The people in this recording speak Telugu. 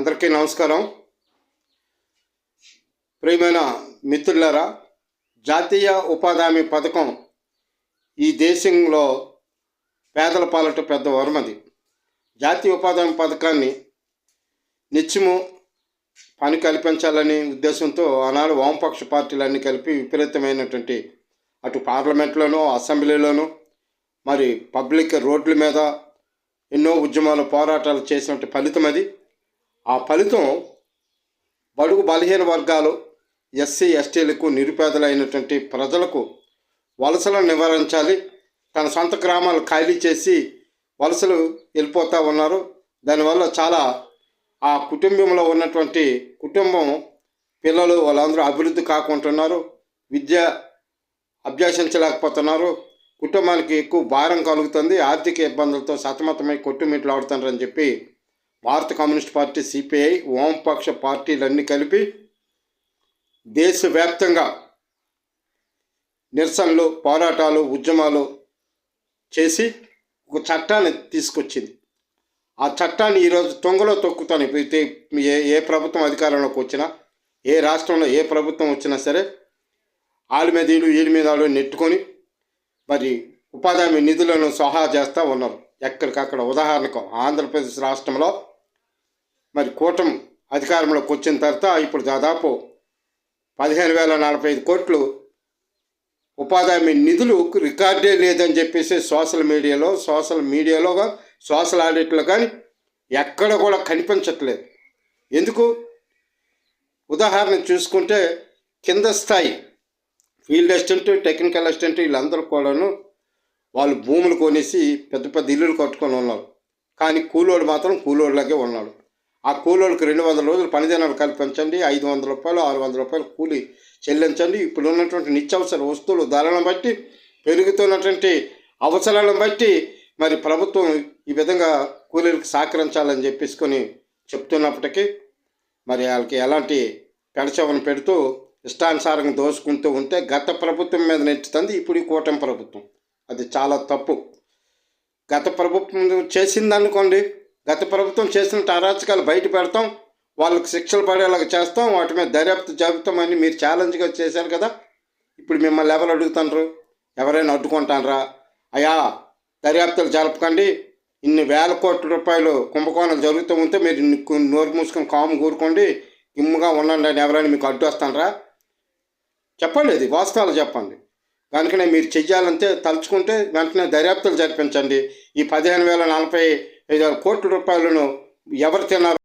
అందరికీ నమస్కారం. ప్రియమైన మిత్రులారా జాతీయ ఉపాధి హామీ పథకం ఈ దేశంలో పేదల పాలట పెద్ద వరమది జాతీయ ఉపాధి హామీ పథకాన్ని నిత్యము పని కల్పించాలనే ఉద్దేశంతో ఆనాడు వామపక్ష పార్టీలన్నీ కలిపి విపరీతమైనటువంటి అటు పార్లమెంట్లోనూ అసెంబ్లీలోనూ మరి పబ్లిక్ రోడ్ల మీద ఎన్నో ఉద్యమాలు పోరాటాలు చేసినట్టు ఫలితం అది. ఆ ఫలితం బడుగు బలహీన వర్గాలు ఎస్సీ ఎస్టీలకు నిరుపేదలైనటువంటి ప్రజలకు వలసలను నివారించాలి. తన సొంత గ్రామాలు ఖాళీ చేసి వలసలు వెళ్ళిపోతూ ఉన్నారు. దానివల్ల చాలా ఆ కుటుంబంలో ఉన్నటువంటి కుటుంబం పిల్లలు వాళ్ళందరూ అభివృద్ధి కాకుంటున్నారు. విద్య అభ్యసించలేకపోతున్నారు. కుటుంబానికి ఎక్కువ భారం కలుగుతుంది. ఆర్థిక ఇబ్బందులతో సతమతమై కొట్టుమిట్లాడుతున్నారని చెప్పి భారత కమ్యూనిస్ట్ పార్టీ సిపిఐ వామపక్ష పార్టీలన్నీ కలిపి దేశవ్యాప్తంగా నిరసనలు పోరాటాలు ఉద్యమాలు చేసి ఒక చట్టాన్ని తీసుకొచ్చింది. ఆ చట్టాన్ని ఈరోజు తొంగలో తొక్కుతాను. ఏ ఏ ప్రభుత్వం అధికారంలోకి వచ్చినా ఏ రాష్ట్రంలో ఏ ప్రభుత్వం వచ్చినా సరే వాళ్ళ మీద వీళ్ళు వీళ్ళ మీద వాళ్ళు నెట్టుకొని మరి ఉపాధి హామీ నిధులను సహా చేస్తూ ఉన్నారు. ఎక్కడికక్కడ ఉదాహరణకు ఆంధ్రప్రదేశ్ రాష్ట్రంలో మరి కూటమి అధికారంలోకి వచ్చిన తర్వాత ఇప్పుడు దాదాపు పదిహేను వేల నలభై ఐదు కోట్లు ఉపాధి హామీ నిధులు రికార్డే లేదని చెప్పేసి సోషల్ మీడియాలో సోషల్ మీడియాలో సోషల్ ఆడిట్లో కానీ ఎక్కడ కూడా కనిపించట్లేదు. ఎందుకు? ఉదాహరణ చూసుకుంటే కింద స్థాయి ఫీల్డ్ అసిస్టెంట్ టెక్నికల్ అసిస్టెంట్ వీళ్ళందరూ కూడాను వాళ్ళు భూములు కొనేసి పెద్ద పెద్ద ఇల్లులు కట్టుకొని ఉన్నారు. కానీ కూలోడు మాత్రం కూలోడులాగే ఉన్నాడు. ఆ కూలోళ్ళకి రెండు వందల రోజులు పనిదినాలు కల్పించండి ఐదు వందల రూపాయలు ఆరు వందల రూపాయలు కూలి చెల్లించండి. ఇప్పుడు ఉన్నటువంటి నిత్యావసర వస్తువులు ధరలను బట్టి పెరుగుతున్నటువంటి అవసరాలను బట్టి మరి ప్రభుత్వం ఈ విధంగా కూలీలకు సహకరించాలని చెప్పేసుకొని చెప్తున్నప్పటికీ మరి వాళ్ళకి ఎలాంటి పెడచవను పెడుతూ ఇష్టానుసారంగా దోసుకుంటూ ఉంటే గత ప్రభుత్వం మీద నెచ్చుతుంది ఇప్పుడు ఈ కూటమి ప్రభుత్వం. అది చాలా తప్పు. గత ప్రభుత్వం చేసింది అనుకోండి గత ప్రభుత్వం చేసిన అరాచకాలు బయట పెడతాం వాళ్ళకు శిక్షలు పడేలాగా చేస్తాం వాటి మీద దర్యాప్తు జరుపుతామని మీరు ఛాలెంజ్గా చేశారు కదా. ఇప్పుడు మిమ్మల్ని ఎవరు అడుగుతాండ్రు? ఎవరైనా అడ్డుకుంటానరా అయ్యా దర్యాప్తులు జరపకండి. ఇన్ని వేల కోట్ల రూపాయలు కుంభకోణాలు జరుగుతూ ఉంటే మీరు నోరు మూసుకొని కాము కూరుకోండి. ఇమ్ముగా ఉండండి అని ఎవరైనా మీకు అడ్డు వస్తానరా చెప్పండి అది వాస్తవాలు చెప్పండి. కనుకనే మీరు చెయ్యాలంటే తలుచుకుంటే వెంటనే దర్యాప్తులు జరిపించండి. ఈ పదిహేను వేల నలభై కోట్ల రూపాయలను ఎవరు తిన్నారు?